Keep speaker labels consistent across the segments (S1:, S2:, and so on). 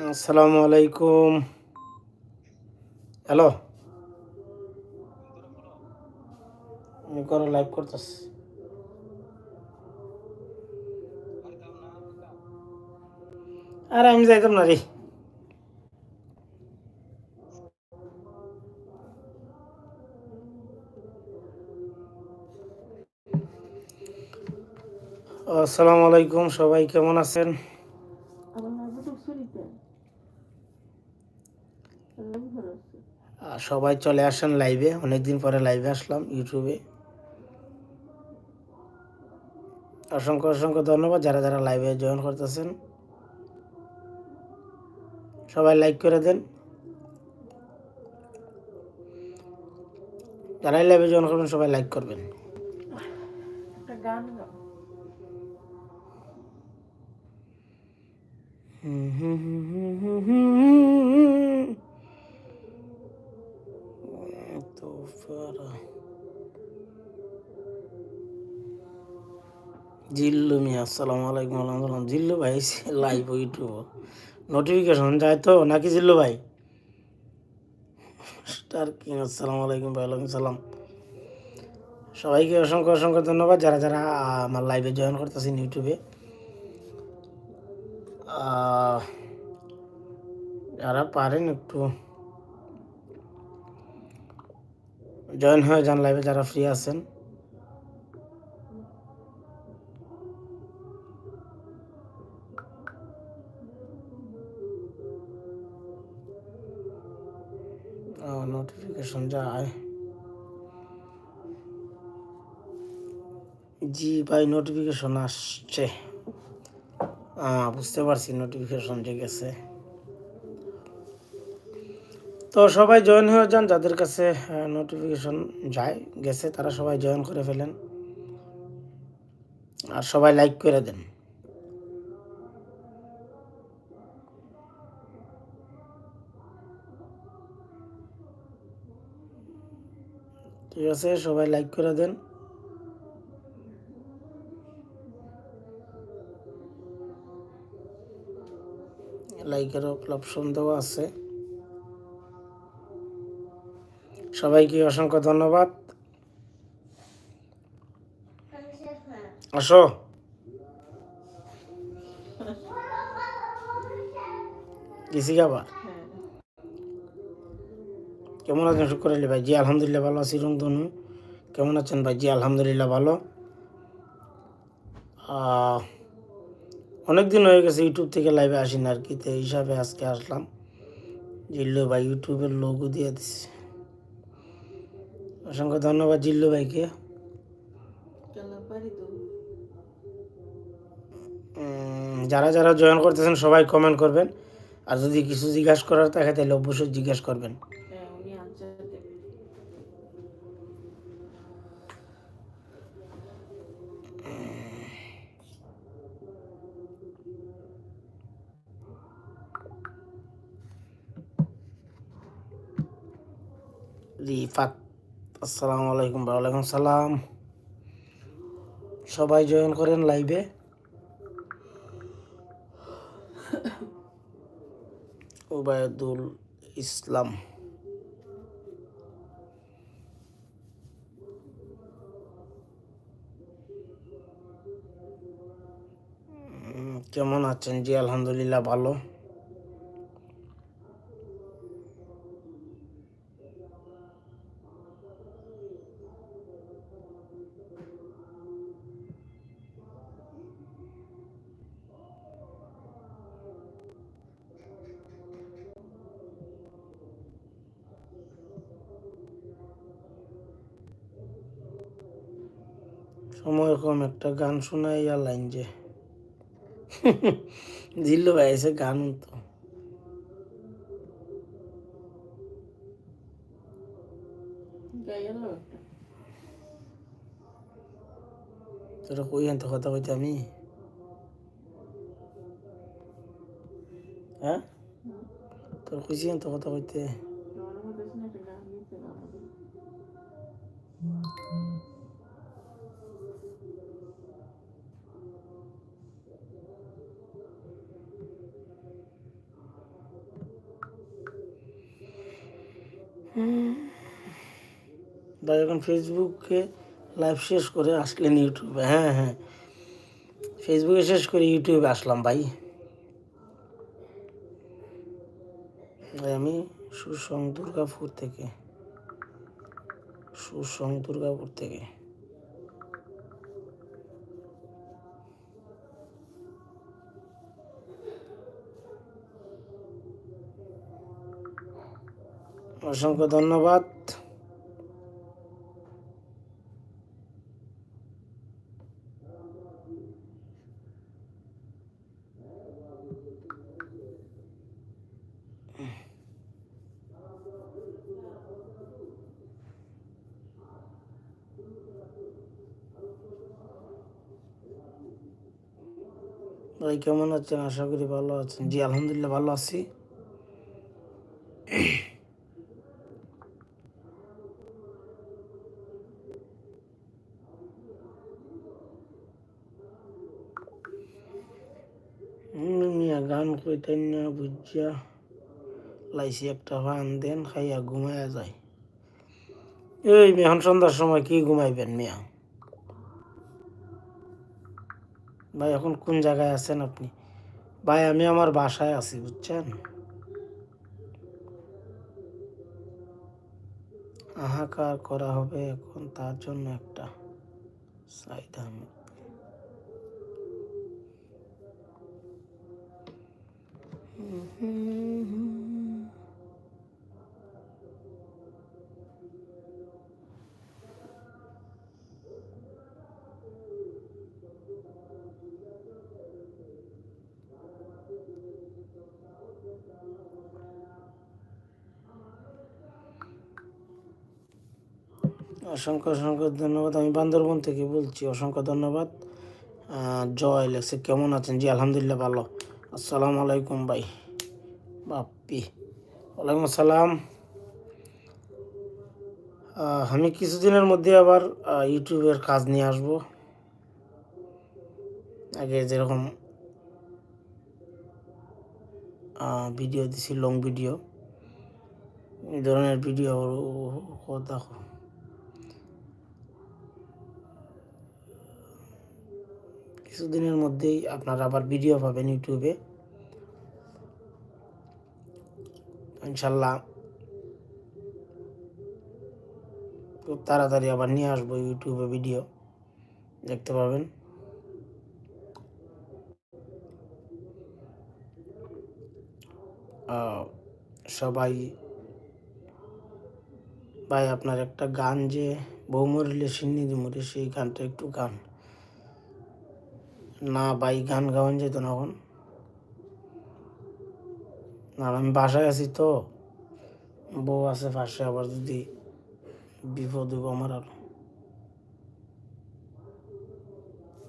S1: আসসালামু আলাইকুম হ্যালো করো লাইভ করতেছি আরে আমি যাইতাম না রে আসসালামু আলাইকুম সবাই কেমন আছেন
S2: আমার নাজুক ছুরিতে লাভ ভালো আছে
S1: আর সবাই চলে আসেন লাইভে অনেকদিন পরে লাইভে আসলাম ইউটিউবে অসংখ্য অসংখ্য ধন্যবাদ যারা যারা লাইভে জয়েন করতেছেন সবাই লাইক করে দেন যারাই লাইভে জয়েন করবেন সবাই লাইক করবেন
S2: একটা গান গাও
S1: তো জিল্লু মিয়া, আসসালামু আলাইকুম, আলহামদুলিল্লাহ। জিল্লু ভাই লাইভ ইউটিউব নোটিফিকেশন যায় তো? নাকি জিল্লু ভাই? স্টার কিং আসসালামু আলাইকুম ভাই, ওয়ালাইকুম সালাম। সবাইকে অসংখ্য অসংখ্য ধন্যবাদ। যারা যারা আমার লাইভে জয়েন করতেছেন ইউটিউবে যারা পারেন একটু। জয়েন হয়ে যান লাইভে যারা ফ্রি আছেন। নোটিফিকেশন যায়। জি ভাই নোটিফিকেশন আসছে। বুঝতে পারছি নোটিফিকেশন যে গেছে। তো সবাই জয়েন হয়ে যান, যাদের কাছে নোটিফিকেশন যায়, গেছে, তারা সবাই জয়েন করে ফেলেন। আর সবাই লাইক করে দেন। ঠিক আছে, সবাই লাইক করে দেন। লাইকের অপশন দেওয়া আছে। সবাইকে অসংখ্য ধন্যবাদ। আসো। গেছি আবার। কেমন আছেন? শুক্র আলী ভাই? জি, আলহামদুলিল্লাহ ভালো আছি। রংধনু কেমন আছেন ভাই? জি, আলহামদুলিল্লাহ ভালো। অনেক দিন হয়ে গেছে ইউটিউব থেকে লাইভে আসি না আর কি, তো হিসাবে আজকে আসলাম। জিল্লু ভাই ইউটিউবের লোগো দিয়ে দিচ্ছে অসংখ্য ধন্যবাদ জিল্লু ভাইকে। যারা যারা জয়েন করতেছেন সবাই কমেন্ট করবেন। আর যদি কিছু জিজ্ঞাসা করার থাকে তাহলে অবশ্যই জিজ্ঞাসা করবেন।
S2: হ্যাঁ
S1: রিফাত আসসালামু আলাইকুম ওয়ালাইকুম সালাম। সবাই জয়েন করেন লাইভে। ওবায়দুল ইসলাম। কেমন আছেন? জি, আলহামদুলিল্লাহ, ভালো। সময় কম একটা গান শোনাইয়া লাইন যে। দিল ভাই এসে গান তো তোরা কই আনতে কথা কইতে আমি? হ্যাঁ? তোর কইছি আনতে কথা কইতে? ফেসবুকে লাইভ শেষ করে আসলেন ইউটিউবে। হ্যাঁ হ্যাঁ। ফেসবুকে শেষ করে ইউটিউবে আসলাম ভাই, আমি সুসং দুর্গাপুর থেকে। সুসং দুর্গাপুর থেকে। অসংখ্য ধন্যবাদ। ভাই, কেমন আছেন? আশা করি ভালো আছেন। জি, আলহামদুলিল্লাহ ভালো আছি। গান কইতেন না বুঝিয়া লাইছি একটা ভান দেন খাইয়া ঘুমাইয়া যায়। এই মেহন সন্ধ্যার সময় কি ঘুমাইবেন মিয়া? ভাই, এখন কোন জায়গায় আছেন আপনি? ভাই, আমি আমার বাসায় আছি, বুঝছেন? হাহাকার করা হবে এখন তার জন্য একটা সাইড আমি অসংখ্য অসংখ্য ধন্যবাদ। আমি বান্দরবন থেকে বলছি, অসংখ্য ধন্যবাদ। জয় লেখছে কেমন আছেন? জি, আলহামদুলিল্লাহ ভালো। আসসালামু আলাইকুম ভাই। বাপ্পি ওয়ালাইকুম আসসালাম। আমি কিছুদিনের মধ্যে আবার ইউটিউবের কাজ নিয়ে আসব। আগে যেরকম ভিডিও দিছি লং ভিডিও এই ধরনের ভিডিও দেখো। কিছুদিনের মধ্যেই আপনারা আবার ভিডিও পাবেন ইউটিউবে ইনশাল্লাহ খুব তাড়াতাড়ি আবার নিয়ে আসব ইউটিউবে ভিডিও দেখতে পাবেন। সবাই ভাই, আপনার একটা গান যে বউ মরিলে সিন্নি মরে সেই গানটা একটু গান। না ভাই, গান গাওয়ান যেত না এখন। না আমি বাসায় আছি তো, বউ আছে পাশে আবার যদি বিপদ আমার আর।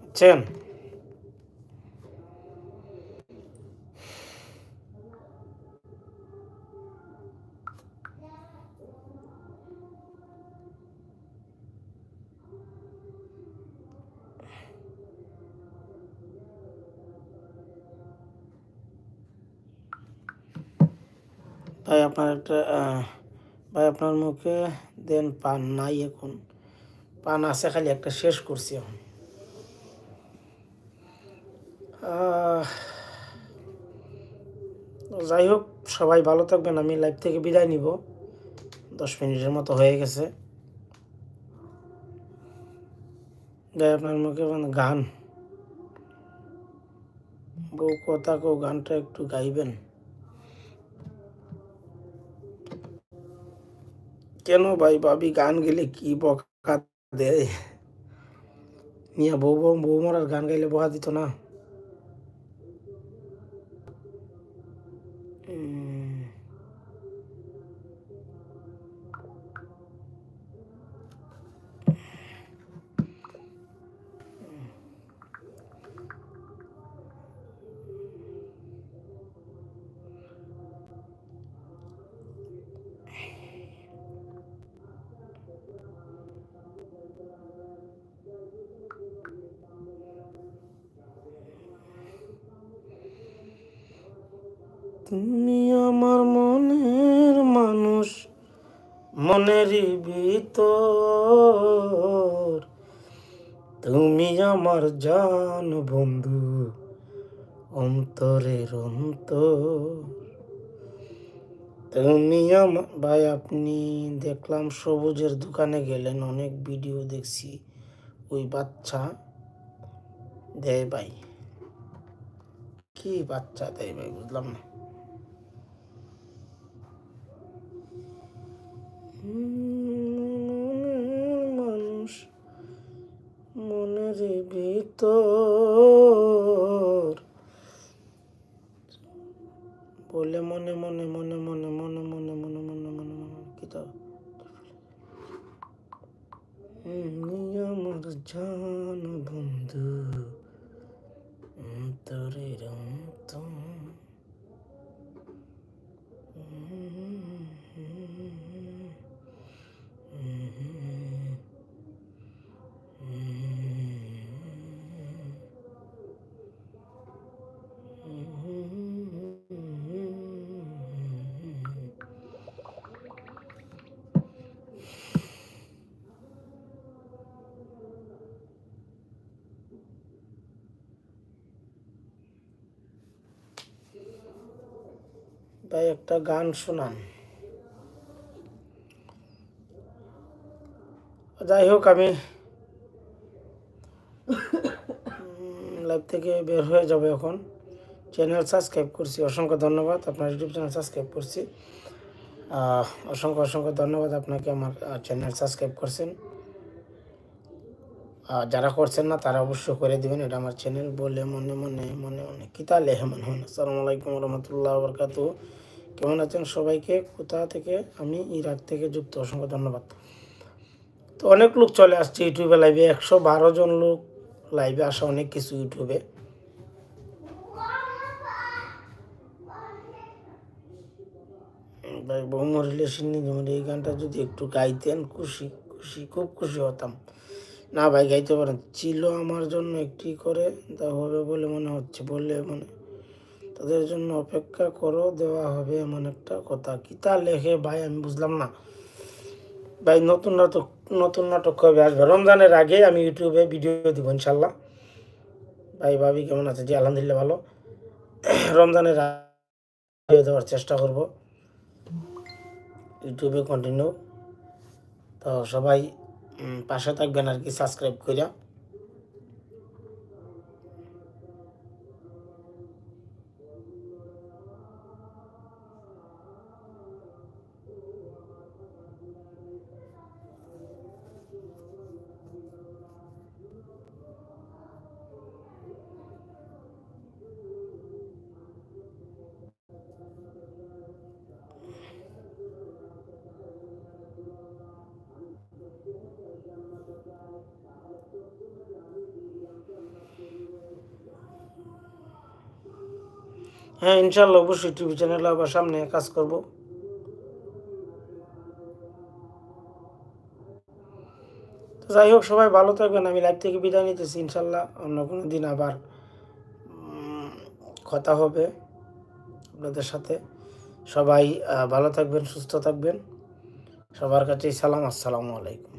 S1: বুঝছেন? ভাই আপনার একটা ভাই আপনার মুখে দেন পান, নাই এখন। পান আছে, খালি একটা শেষ করছি এখন। যাই হোক, সবাই ভালো থাকবেন, আমি লাইভ থেকে বিদায় নিব। দশ মিনিটের মতো হয়ে গেছে। ভাই আপনার মুখে গান? বউ কথা কেউ গানটা একটু গাইবেন। কেন ভাই ভাবি গান গেলে কি বকা দেয়? নিয়ে বউ বউ বৌমার আর গান গাইলে বকা দিত না। তুমি আমার মনের মানুষ মনেরই ভিতর। তুমি আমার জান বন্ধু, অন্তরের অন্তর। তুমি আমার ভাই, আপনি দেখলাম সবুজের দোকানে গেলেন, অনেক ভিডিও দেখছি। ওই বাচ্চা দেয় ভাই। কি বাচ্চা দেয় ভাই, বুঝলাম না। ভিতর বলে মনে মনে মনে মনে মনে মনে মনে মনে মনে মনে কি তো তুমি আমার জান বন্ধু অন্তরের অন্তর ভাই একটা গান শোনান। যাই হোক, আমি লাইভ থেকে বের হয়ে যাব এখন। চ্যানেল সাবস্ক্রাইব করছি, অসংখ্য ধন্যবাদ। আপনার ইউটিউব চ্যানেল সাবস্ক্রাইব করছি। অসংখ্য অসংখ্য ধন্যবাদ আপনাকে আমার চ্যানেল সাবস্ক্রাইব করছেন। যারা করছেন না, তারা অবশ্যই করে দিবেন। এটা আমার চ্যানেল বলে মনে মনে মনে মনে। কিতা লেহে মনে মনে আসসালামু আলাইকুম রহমতুল্লাহ বরকাত কেমন আছেন সবাইকে? কোথা থেকে? আমি ইরাক থেকে যুক্ত, অসংখ্য ধন্যবাদ। তো অনেক লোক চলে আসছে ইউটিউবে লাইভে একশো বারো জন লোক লাইভে আসা অনেক কিছু ইউটিউবে। বহু রিলেশন যেমন এই গানটা যদি একটু গাইতেন, খুশি খুশি, খুব খুশি হতাম। না ভাই, গাইতে পারেন। ছিল আমার জন্য একটি করে, তা হবে বলে মনে হচ্ছে, বললে মনে তাদের জন্য অপেক্ষা করো, দেওয়া হবে এমন একটা কথা। কি তা লেখে, ভাই, আমি বুঝলাম না। ভাই, নতুন নাটক নতুন নাটক কবে আসবে? রমজানের আগে আমি ইউটিউবে ভিডিও দিব ইনশাল্লাহ ভাই, ভাবি কেমন আছে? জি, আলহামদুলিল্লাহ ভালো। রমজানের আগে দেওয়ার চেষ্টা করব। ইউটিউবে কন্টিনিউ তো সবাই পাশে থাকবেন আর কি সাবস্ক্রাইব করিয়া হ্যাঁ ইনশাল্লাহ অবশ্যই টিভি চ্যানেলে আবার সামনে কাজ করব। তো যাই হোক, সবাই ভালো থাকবেন, আমি লাইভ থেকে বিদায় নিতেছি ইনশাল্লাহ অন্য কোনো দিন আবার কথা হবে আপনাদের সাথে। সবাই ভালো থাকবেন, সুস্থ থাকবেন। সবার কাছেই সালাম, আসসালামু আলাইকুম।